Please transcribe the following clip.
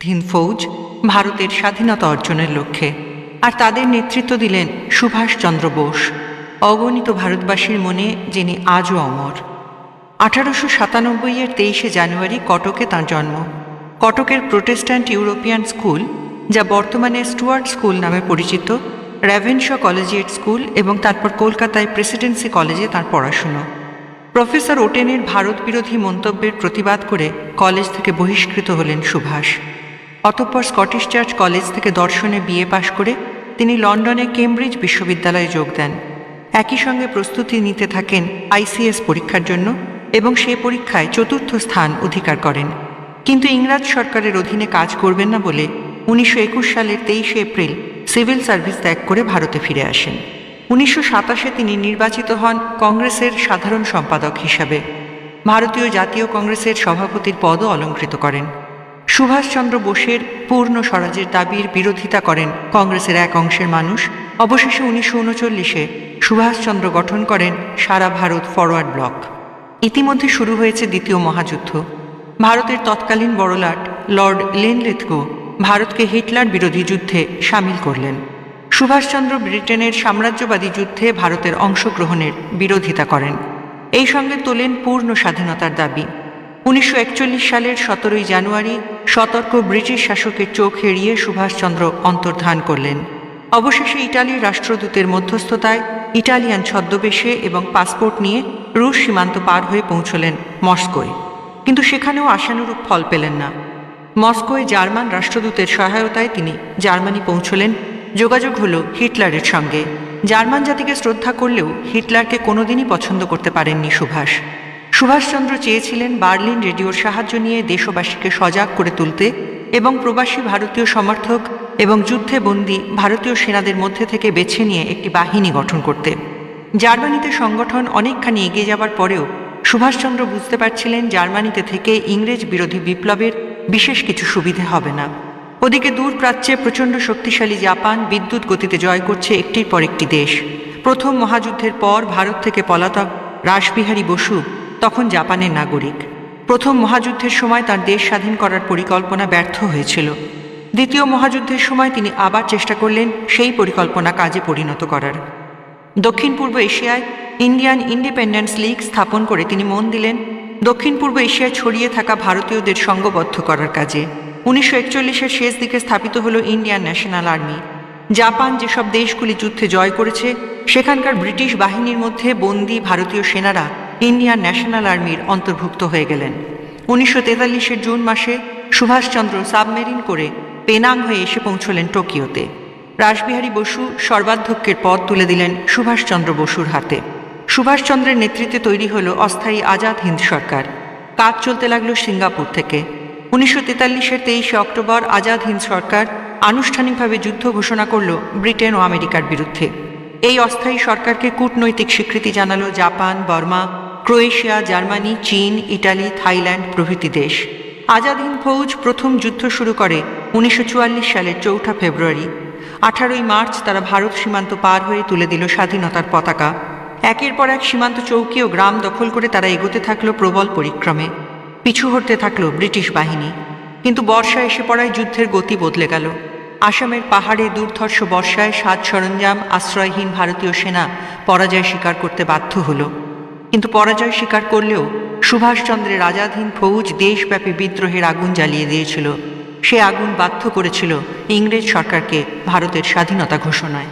স্বাধীন ফৌজ ভারতের স্বাধীনতা অর্জনের লক্ষ্যে। আর তাদের নেতৃত্ব দিলেন সুভাষচন্দ্র বোস, অগণিত ভারতবাসীর মনে, যিনি আজও অমর। আঠারোশো সাতানব্বই এর তেইশে জানুয়ারি কটকে তাঁর জন্ম। কটকের প্রোটেস্ট্যান্ট ইউরোপিয়ান স্কুল, যা বর্তমানে স্টুয়ার্ট স্কুল নামে পরিচিত, র্যাভেনশ কলেজিয়েট স্কুল এবং তারপর কলকাতায় প্রেসিডেন্সি কলেজে তার পড়াশুনো। প্রফেসর ওটেনের ভারত বিরোধী মন্তব্যের প্রতিবাদ করে কলেজ থেকে বহিষ্কৃত হলেন সুভাষ। অতঃপর স্কটিশ চার্চ কলেজ থেকে দর্শনে বিএ পাশ করে তিনি লন্ডনে কেমব্রিজ বিশ্ববিদ্যালয়ে যোগ দেন। একই সঙ্গে প্রস্তুতি নিতে থাকেন আইসিএস পরীক্ষার জন্য এবং সে পরীক্ষায় চতুর্থ স্থান অধিকার করেন। কিন্তু ইংরাজ সরকারের অধীনে কাজ করবেন না বলে উনিশশো একুশ সালের তেইশে এপ্রিল সিভিল সার্ভিস ত্যাগ করে ভারতে ফিরে আসেন। উনিশশো সাতাশে তিনি নির্বাচিত হন কংগ্রেসের সাধারণ সম্পাদক হিসাবে। ভারতীয় জাতীয় কংগ্রেসের সভাপতির পদও অলঙ্কৃত করেন। সুভাষচন্দ্র বোসের পূর্ণ স্বরাজের দাবির বিরোধিতা করেন কংগ্রেসের এক অংশের মানুষ। অবশেষে উনিশশো উনচল্লিশে সুভাষচন্দ্র গঠন করেন সারা ভারত ফরওয়ার্ড ব্লক। ইতিমধ্যে শুরু হয়েছে দ্বিতীয় মহাযুদ্ধ। ভারতের তৎকালীন বড়লাট লর্ড লেনলেথগো ভারতকে হিটলার বিরোধী যুদ্ধে সামিল করলেন। সুভাষচন্দ্র ব্রিটেনের সাম্রাজ্যবাদী যুদ্ধে ভারতের অংশগ্রহণের বিরোধিতা করেন। এই সঙ্গে তোলেন পূর্ণ স্বাধীনতার দাবি। উনিশশো একচল্লিশ সালের সতেরোই জানুয়ারি সতর্ক ব্রিটিশ শাসকের চোখ এড়িয়ে সুভাষচন্দ্র অন্তর্ধান করলেন। অবশেষে ইটালির রাষ্ট্রদূতের মধ্যস্থতায় ইটালিয়ান ছদ্মবেশে এবং পাসপোর্ট নিয়ে রুশ সীমান্ত পার হয়ে পৌঁছলেন মস্কোয়। কিন্তু সেখানেও আশানুরূপ ফল পেলেন না। মস্কোয় জার্মান রাষ্ট্রদূতের সহায়তায় তিনি জার্মানি পৌঁছলেন। যোগাযোগ হল হিটলারের সঙ্গে। জার্মান জাতিকে শ্রদ্ধা করলেও হিটলারকে কোনোদিনই পছন্দ করতে পারেননি সুভাষ। সুভাষচন্দ্র চেয়েছিলেন বার্লিন রেডিওর সাহায্য নিয়ে দেশবাসীকে সজাগ করে তুলতে এবং প্রবাসী ভারতীয় সমর্থক এবং যুদ্ধে বন্দী ভারতীয় সেনাদের মধ্যে থেকে বেছে নিয়ে একটি বাহিনী গঠন করতে। জার্মানিতে সংগঠন অনেকখানি এগিয়ে যাবার পরেও সুভাষচন্দ্র বুঝতে পারছিলেন জার্মানিতে থেকে ইংরেজ বিরোধী বিপ্লবের বিশেষ কিছু সুবিধে হবে না। ওদিকে দূর প্রাচ্যে প্রচণ্ড শক্তিশালী জাপান বিদ্যুৎ গতিতে জয় করছে একটির পর একটি দেশ। প্রথম মহাযুদ্ধের পর ভারত থেকে পলাতক রাসবিহারী বসু তখন জাপানের নাগরিক। প্রথম মহাযুদ্ধের সময় তার দেশ স্বাধীন করার পরিকল্পনা ব্যর্থ হয়েছিল। দ্বিতীয় মহাযুদ্ধের সময় তিনি আবার চেষ্টা করলেন সেই পরিকল্পনা কাজে পরিণত করার। দক্ষিণ পূর্ব এশিয়ায় ইন্ডিয়ান ইন্ডিপেন্ডেন্স লীগ স্থাপন করে তিনি মন দিলেন দক্ষিণ পূর্ব এশিয়ায় ছড়িয়ে থাকা ভারতীয়দের সঙ্গবদ্ধ করার কাজে। উনিশশো একচল্লিশের শেষ দিকে স্থাপিত হলো ইন্ডিয়ান ন্যাশনাল আর্মি। জাপান যেসব দেশগুলি যুদ্ধে জয় করেছে, সেখানকার ব্রিটিশ বাহিনীর মধ্যে বন্দী ভারতীয় সেনারা ইন্ডিয়ান ন্যাশনাল আর্মির অন্তর্ভুক্ত হয়ে গেলেন। উনিশশো তেতাল্লিশের জুন মাসে সুভাষচন্দ্র সাবমেরিন করে পেনাং হয়ে এসে পৌঁছলেন টোকিওতে। রাসবিহারী বসু সর্বাধ্যক্ষের পদ তুলে দিলেন সুভাষচন্দ্র বসুর হাতে। সুভাষচন্দ্রের নেতৃত্বে তৈরি হলো অস্থায়ী আজাদ হিন্দ সরকার। কাজ চলতে লাগল সিঙ্গাপুর থেকে। উনিশশো তেতাল্লিশের তেইশে অক্টোবর আজাদ হিন্দ সরকার আনুষ্ঠানিকভাবে যুদ্ধ ঘোষণা করল ব্রিটেন ও আমেরিকার বিরুদ্ধে। এই অস্থায়ী সরকারকে কূটনৈতিক স্বীকৃতি জানালো জাপান, বর্মা ক্রোয়েশিয়া, জার্মানি, চীন, ইটালি, থাইল্যান্ড প্রভৃতি দেশ। আজাদ হিন্দ ফৌজ প্রথম যুদ্ধ শুরু করে উনিশশো চুয়াল্লিশ সালের চৌঠা ফেব্রুয়ারি। আঠারোই মার্চ তারা ভারত সীমান্ত পার হয়ে তুলে দিল স্বাধীনতার পতাকা। একের পর এক সীমান্ত চৌকি ও গ্রাম দখল করে তারা এগোতে থাকল প্রবল পরিক্রমে। পিছু হটতে থাকল ব্রিটিশ বাহিনী। কিন্তু বর্ষা এসে পড়ায় যুদ্ধের গতি বদলে গেল। আসামের পাহাড়ে দুর্ধর্ষ বর্ষায় সাজ সরঞ্জাম, আশ্রয়হীন ভারতীয় সেনা পরাজয় স্বীকার করতে বাধ্য হলো। কিন্তু পরাজয় স্বীকার করলেও সুভাষচন্দ্রের রাজাধীন ফৌজ দেশব্যাপী বিদ্রোহের আগুন জ্বালিয়ে দিয়েছিল। সে আগুন বাধ্য করেছিল ইংরেজ সরকারকে ভারতের স্বাধীনতা ঘোষণায়।